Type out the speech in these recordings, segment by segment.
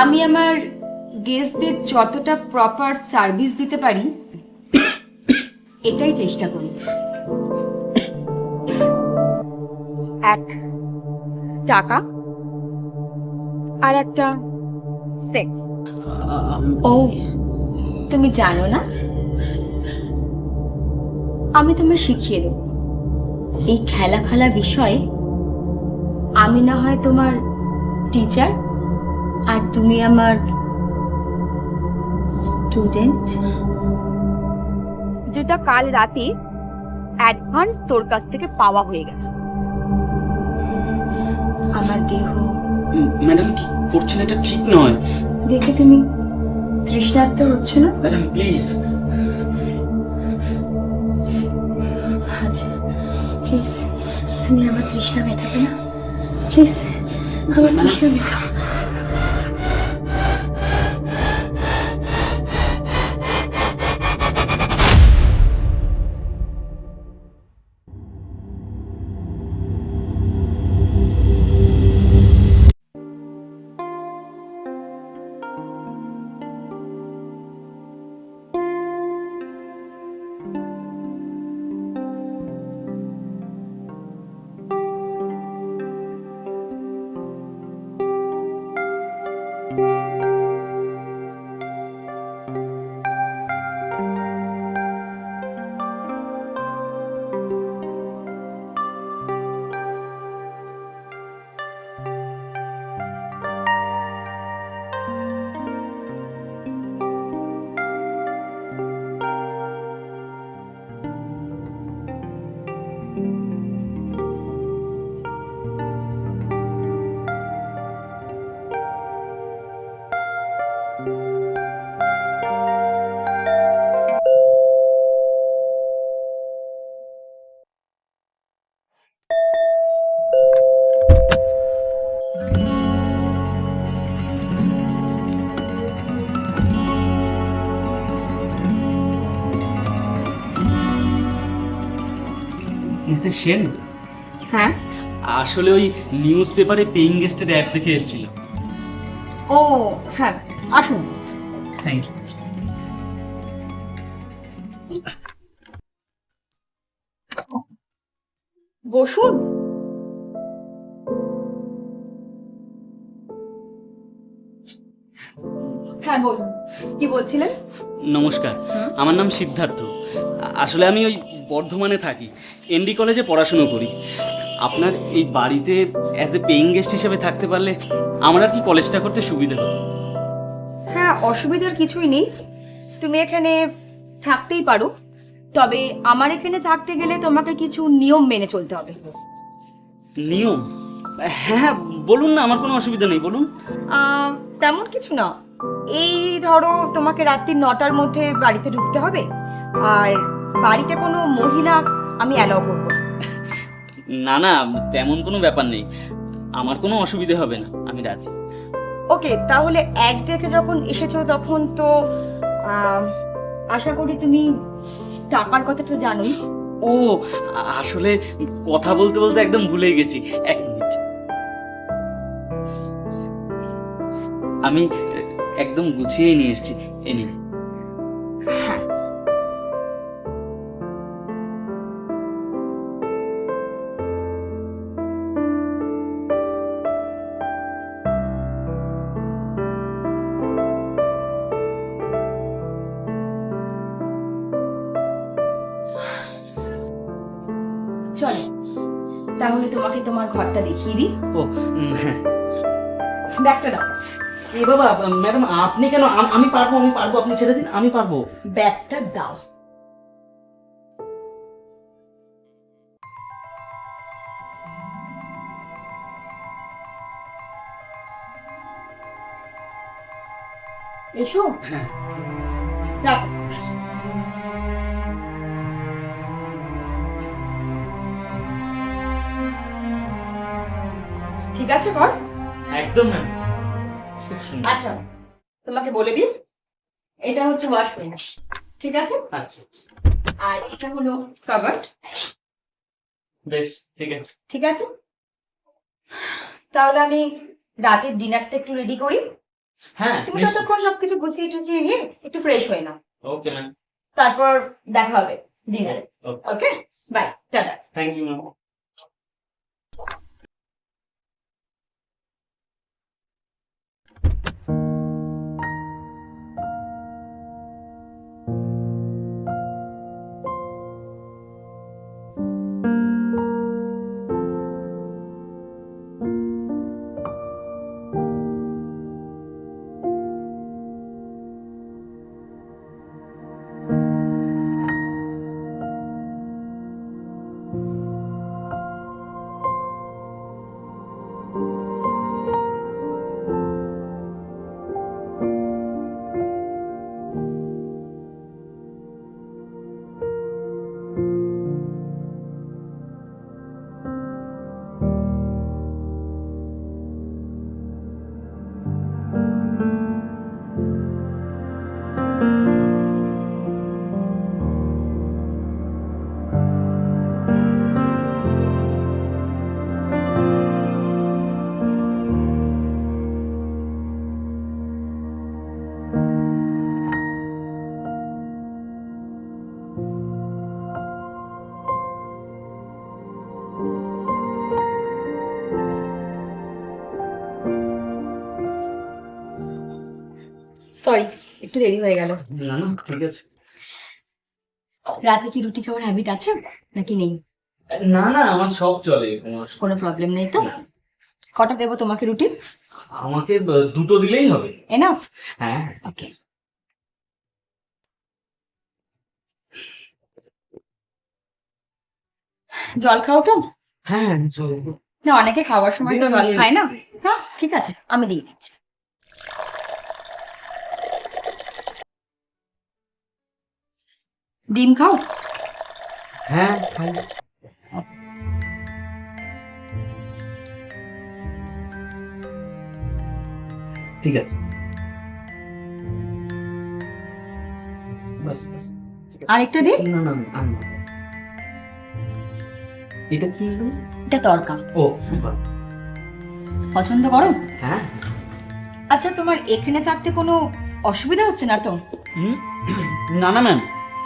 আমি আমার গেস্টদের যতটা প্রপার সার্ভিস দিতে পারি এটাই চেষ্টা করি। এক টাকা। আর একটা সেক্স ও তুমি জানো না? আমি তোমায় শিখিয়ে দেব। এই খেলা খেলা বিষয়ে আমি না হয় তোমার টিচার আর তুমি আমার স্টুডেন্ট যেটা কাল রাতে অ্যাডভান্স তোর কাছ থেকে পাওয়া হয়ে গেছে। আমার দেহ। ম্যাডাম কি করছেন? এটা ঠিক নয়। দেখে তুমি তৃষ্ণার্ত হচ্ছে না? Madam please. আচ্ছা প্লিজ তুমি আমার তৃষ্ণা মেটাবে না? প্লিজ আমার তৃষ্ণা মেটাও। সেন হ্যাঁ? আসলে ওই নিউজ পেপারে পেইং গেস্টের অ্যাড দেখে এসেছিল ও হ্যাঁ আসুন। থ্যাংক ইউ বসুন। হ্যাঁ বলুন। কি বলছিলেন? নমস্কার আমার নাম সিদ্ধার্থ। আসলে আমি ওই বর্ধমানে থাকি এনডি কলেজে পড়াশুনো করি। আপনার এই বাড়িতে অ্যাজ এ পেইং গেস্ট হিসেবে থাকতে পারলে আমার আর কি কলেজটা করতে সুবিধা হতো? হ্যাঁ অসুবিধার কিছুই নেই। তুমি এখানে থাকতেই পারো। তবে আমার এখানে থাকতে গেলে তোমাকে কিছু নিয়ম মেনে চলতে হবে। নিয়ম? হ্যাঁ বলুন না আমার কোনো অসুবিধা নেই বলুন। তেমন কিছু না। এই ধরো তোমাকে রাত্রি নটার মধ্যে বাড়িতে ঢুকতে হবে। আর বাড়িতে কোনো মহিলা আমি অ্যালাউ করব না। না তেমন কোনো ব্যাপার নেই। আমার কোনো অসুবিধে হবে না আমি রাজি। ওকে তাহলে অ্যাড দেখে যখন এসেছ তখন তো আশা করি তুমি টাকার কথাটা জানোই। ও আসলে কথা বলতে বলতে একদম ভুলে গেছি। এক মিনিট। আমি একদম গুছিয়ে নিয়ে এসেছি। এ নিন। চলো তাহলে তোমাকে তোমার ঘরটা দেখিয়ে দিই। ও হ্যাঁ। ব্যাগটা দাও। এ বাবা ম্যাডাম আপনি কেন আমি পারব আমি পারব আপনি ছেড়ে দিন আমি পারব। ব্যাগটা দাও। এসো। হ্যাঁ। রাখো। ঠিক আছে কর একদম ম্যাম। আচ্ছা তোমাকে বলে দিই এটা হচ্ছে ওয়াশরুম ঠিক আছে? আচ্ছা আচ্ছা। আর এটা হলো কাভার্ড বেশ ঠিক আছে। ঠিক আছে? তাহলে আমি রাতের ডিনারটা একটু রেডি করি। হ্যাঁ তুমি ততক্ষণ সবকিছু গুছিয়ে টুছিয়ে নিয়ে একটু ফ্রেশ হয়ে নাও। ওকে ম্যাম তারপর দেখা হবে ডিনারে okay okay bye tata. Thank you ma'am দেরি হয়ে গেল। না না ঠিক আছে। রাতে কি রুটি খাওয়ার হ্যাবিট আছে নাকি নেই? না না আমার সব চলে কোনো প্রবলেম নেই তো? কটা দেবো তোমাকে রুটি? আমাকে দুটো দিলেই হবে। এনাফ হ্যাঁ। ওকে জল খাও তো? হ্যাঁ চলো না অনেকে খাওয়ার সময় তো জল খায় না। হ্যাঁ ঠিক আছে আমি দিয়ে দিচ্ছি। ডিম খাও? হ্যাঁ খাই। ঠিক আছে। বাস বাস আরেকটা দিই না না না এটা কি হলো? এটা তরকা। ও পছন্দ করো? হ্যাঁ। আচ্ছা তোমার এখানে থাকতে কোনো অসুবিধা হচ্ছে না তো? হুম? না না ম্যাম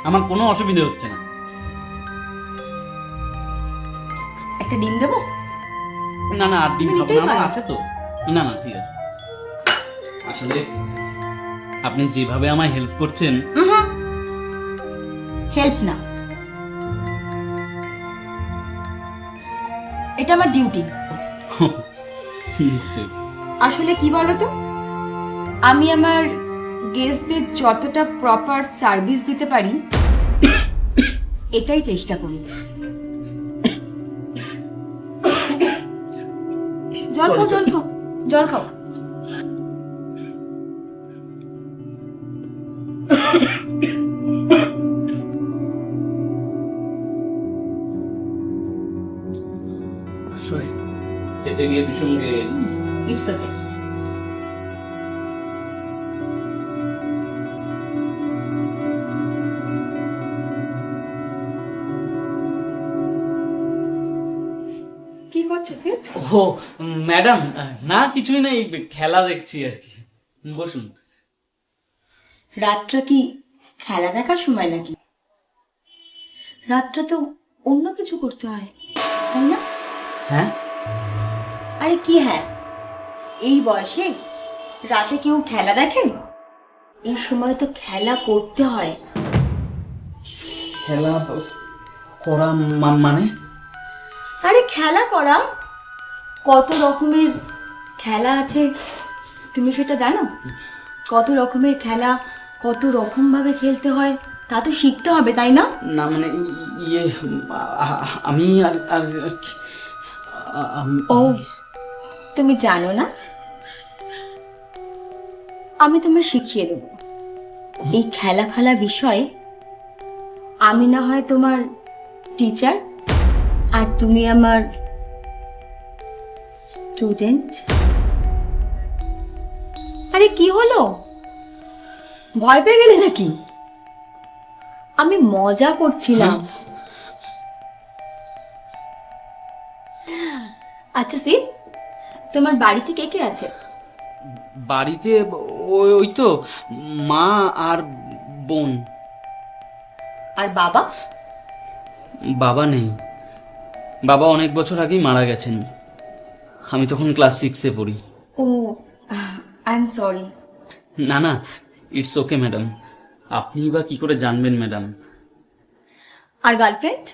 আমার কোনো অসুবিধা হচ্ছে না। একটা ডিম দেবো? না না আর ডিম খাব না আমার আছে তো। না না ঠিক আছে। আসলে আপনি যেভাবে আমায় হেল্প করছেন হেল্প না। এটা আমার ডিউটি। আসলে কি বলতো? আমি আমার গেস্টদের যতটা প্রপার সার্ভিস দিতে পারি এটাই চেষ্টা করি। জল খাও জল খাও জল খাও। আসলে খেতে গিয়ে ভীষণ রেগে গেছি। ইটস ওকে ম্যাডাম না কিছুই না এই খেলা দেখছি আর কি। বসুন। রাতটা কি খেলা দেখার সময় নাকি? রাতটা তো অন্য কিছু করতে হয় তাই না? হ্যাঁ? আরে কি হ্যাঁ? এই বয়সে রাতে কেউ খেলা দেখেন? এই সময় তো খেলা করতে হয়। খেলা করা মানে? আরে খেলা করা কত রকমের খেলা আছে? তুমি সেটা জানো? কত রকমের খেলা কত রকম ভাবে খেলতে হয় তা তো শিখতে হবে তাই না? না মানে ইয়ে আমি আর ও তুমি জানো না? আমি তোমায় শিখিয়ে দেব। এই খেলা খেলা বিষয়ে আমি না হয় তোমার টিচার আর তুমি আমার স্টুডেন্ট আরে কি হলো? ভয় পেয়ে গেলে নাকি? আমি মজা করছিলাম। আচ্ছা সিদ তোমার বাড়িতে কে কে আছে? বাড়িতে ওই ওই তো মা আর বোন। আর বাবা? বাবা নেই। বাবা অনেক বছর আগেই মারা গেছেন। আমি তখন ক্লাস সিক্সে পড়ি। ও আই এম সরি না না ইটস ওকে ম্যাডাম আপনি বা কি করে জানবেন ম্যাডাম আর গার্লফ্রেন্ড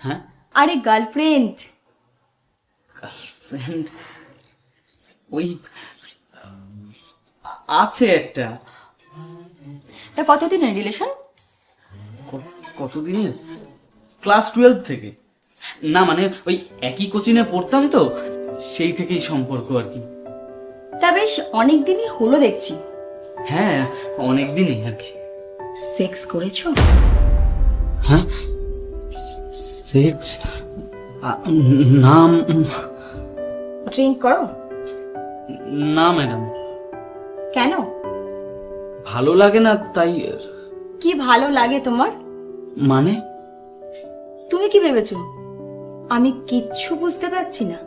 হ্যাঁ? আরে গার্লফ্রেন্ড গার্লফ্রেন্ড ওই আছে একটা। তা কতদিনের রিলেশন কতদিনের? ক্লাস টুয়েলভ থেকে। না মানে ওই একই কোচিনে পড়তাম তো সেই থেকেই সম্পর্ক আর কি। তা বেশ অনেক দিনই হলো দেখছি। হ্যাঁ অনেক দিনই আর কি। সেক্স করেছ? হ্যাঁ? সেক্স? নাম ড্রিঙ্ক করো? না ম্যাডাম। কেন? ভালো লাগে না তাই কি ভালো লাগে তোমার? মানে? তুমি কি ভেবেছো? আমি কিচ্ছু বুঝতে পারছি না।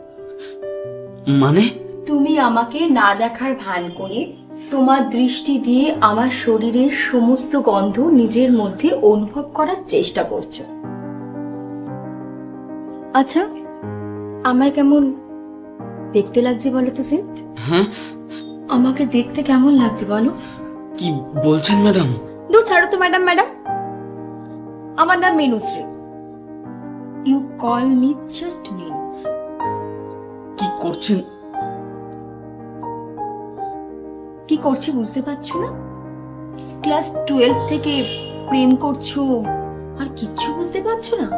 মানে? তুমি আমাকে না দেখার ভান করে তোমার দৃষ্টি দিয়ে আমার শরীরের সমস্ত গন্ধ নিজের মধ্যে অনুভব করার চেষ্টা করছ। আচ্ছা আমায় কেমন দেখতে লাগছে বলো তো সিদ্ধ হ্যাঁ? আমাকে দেখতে কেমন লাগছে বলো? কি বলছেন ম্যাডাম? দু ছাড়ো তো ম্যাডাম ম্যাডাম। আমার নাম Menushree you call me just Menu কি করছেন? কি করছি বুঝতে পারছ না। ক্লাস টুয়েলভ থেকে প্রেম করছ আর কিচ্ছু বুঝতে পারছ না।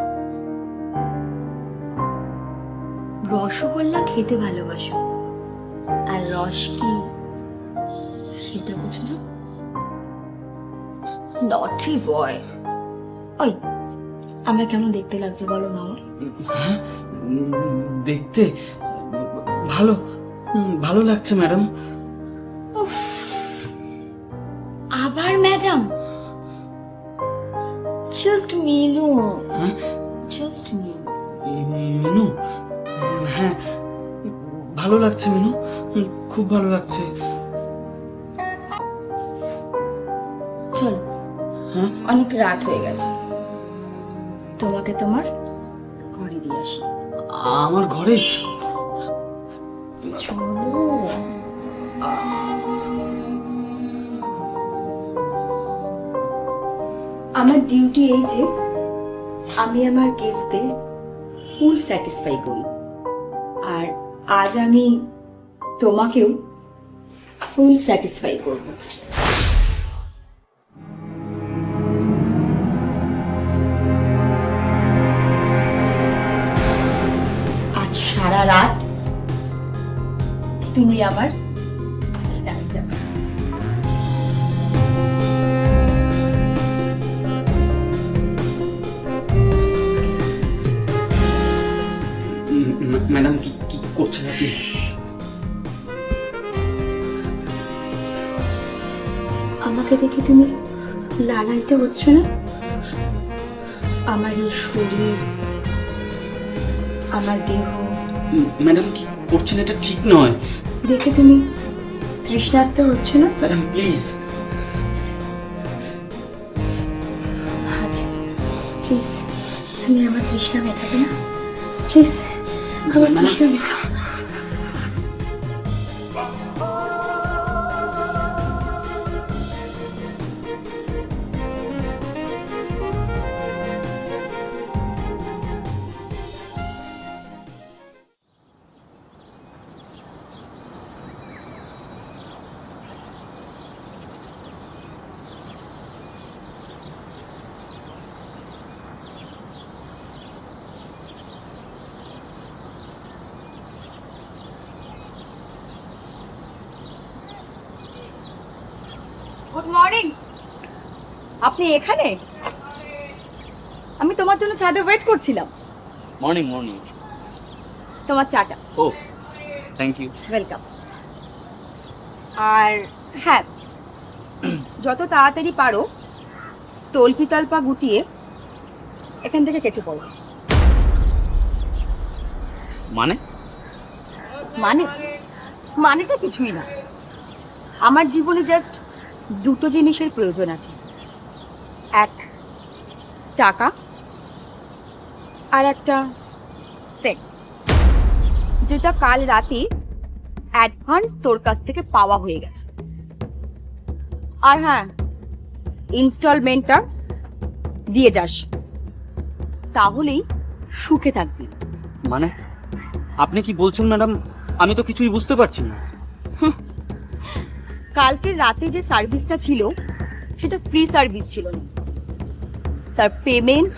রসগোল্লা খেতে ভালোবাসো আর রস কি সেটা বুঝো না। নটি বয় ওই আমরা কেমন দেখতে লাগছে বলো মামা? হ্যাঁ? উম, দেখতে ভালো ভালো লাগছে ম্যাডাম। উফ, আবার ম্যাডাম? জাস্ট মিনু। হ্যাঁ? জাস্ট মিলু মিনু? হ্যাঁ ভালো লাগছে মিনু খুব ভালো লাগছে। চল। হ্যাঁ? অনেক রাত হয়ে গেছে। তোমাকে তোমার ঘরে দিয়ে আসি। আমার ঘরে? আমার ডিউটি এই যে আমি আমার গেস্টদের ফুল স্যাটিসফাই করি। আর আজ আমি তোমাকেও ফুল স্যাটিসফাই করব। রাত। তুমি আমার ম্যাডাম কি কি করছেন আপনি? আমাকে দেখে তুমি লালাইতে হচ্ছে না? আমার এই শরীর আমার দেহ ম্যাডাম কি করছেন? এটা ঠিক নয়। দেখে তুমি তৃষ্ণার্ত হচ্ছে না? Madam please. আচ্ছা প্লিজ তুমি আমার তৃষ্ণা মেটাবে না? প্লিজ আমার তৃষ্ণা মেটাও। আপনি এখানে? আমি তোমার জন্য ছাদে ওয়েট করছিলাম। মর্নিং মর্নিং তোমার চাটা। ও থ্যাংক ইউ ওয়েলকাম আর হ্যাঁ যত তাড়াতাড়ি পারো তল্পি তল্পা গুটিয়ে এখান থেকে কেটে পড়ো। মানে? মানে? মানেটা কিছুই না। আমার জীবনে জাস্ট দুটো জিনিসের প্রয়োজন আছে। টাকা আর একটা সেক্স যেটা কাল রাতে অ্যাডভান্স তোর কাছ থেকে পাওয়া হয়ে গেছে। আর হ্যাঁ ইনস্টলমেন্টটা দিয়ে যাস তাহলেই সুখে থাকবি। মানে? আপনি কি বলছেন ম্যাডাম? আমি তো কিছুই বুঝতে পারছি না। কালকে রাতে যে সার্ভিসটা ছিল সেটা ফ্রি সার্ভিস ছিল না। তার পেমেন্ট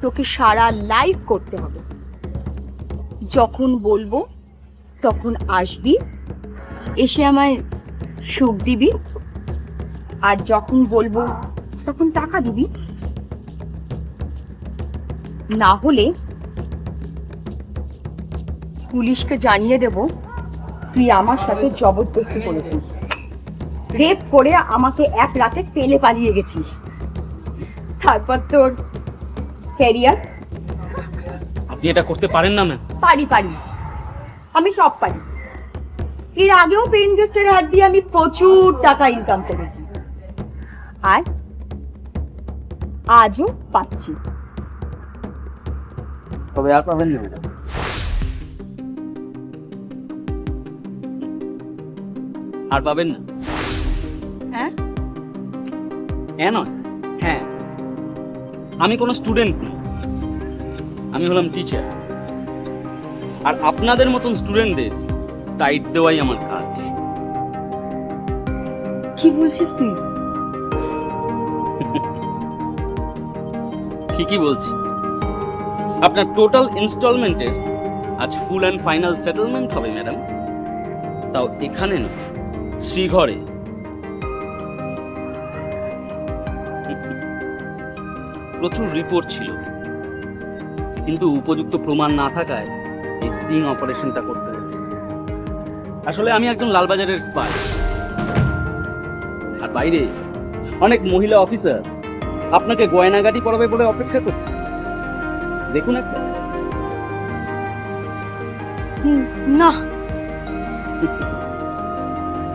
তোকে সারা লাইফ করতে হবে। যখন বলব, তখন আসবি, এসে আমায় সুখ দিবি, আর যখন বলব, তখন টাকা দিবি। না হলে পুলিশকে জানিয়ে দেব, তুই আমার সাথে জবরদস্তি করেছিস। রেপ করে আমাকে এক রাতে পেলে পালিয়ে গেছিস। তারপর তোর ক্যারিয়ার আপনি এটা করতে পারেন না ম্যাম পারি পারি। আমি সব পারি। এর আগেও পেইন গেস্টের হাত দিয়ে আমি প্রচুর টাকা ইনকাম করেছি। আর আজও পাচ্ছি। তবে আর পাবেন না ম্যাডাম আর পাবেন না? হ্যাঁ? হ্যাঁ নয়? হ্যাঁ। আমি কোনো স্টুডেন্ট নই আমি হলাম টিচার আর আপনাদের মতন স্টুডেন্টদের টাইট দেওয়াই আমার কাজ। কি বলছিস তুই? ঠিকই বলছি। আপনার টোটাল ইনস্টলমেন্টের আজ ফুল অ্যান্ড ফাইনাল সেটেলমেন্ট হবে ম্যাডাম তাও এখানে না শ্রীঘরে। প্রচুর রিপোর্ট ছিল। কিন্তু উপযুক্ত প্রমাণ না থাকায় এই স্টিং অপারেশনটা করতে আসলে আমি একজন লালবাজারের স্পাই আর বাইরে অনেক মহিলা অফিসার আপনাকে গয়নাগাটি পরাবে বলে অপেক্ষা করছে। দেখুন একটা না।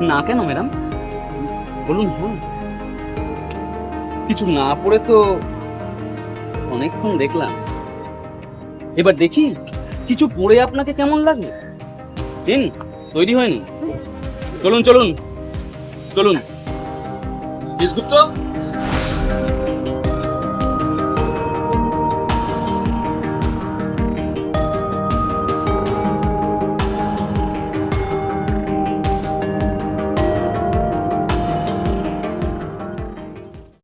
না কেন ম্যাডাম বলুন হ্যাঁ। কিছু না পড়ে তো অনেকক্ষণ দেখলাম। এবার দেখি, কিছু পড়ে আপনাকে কেমন লাগে? দিন, তৈরি হয়নি। চলুন চলুন চলুন। মিস গুপ্ত?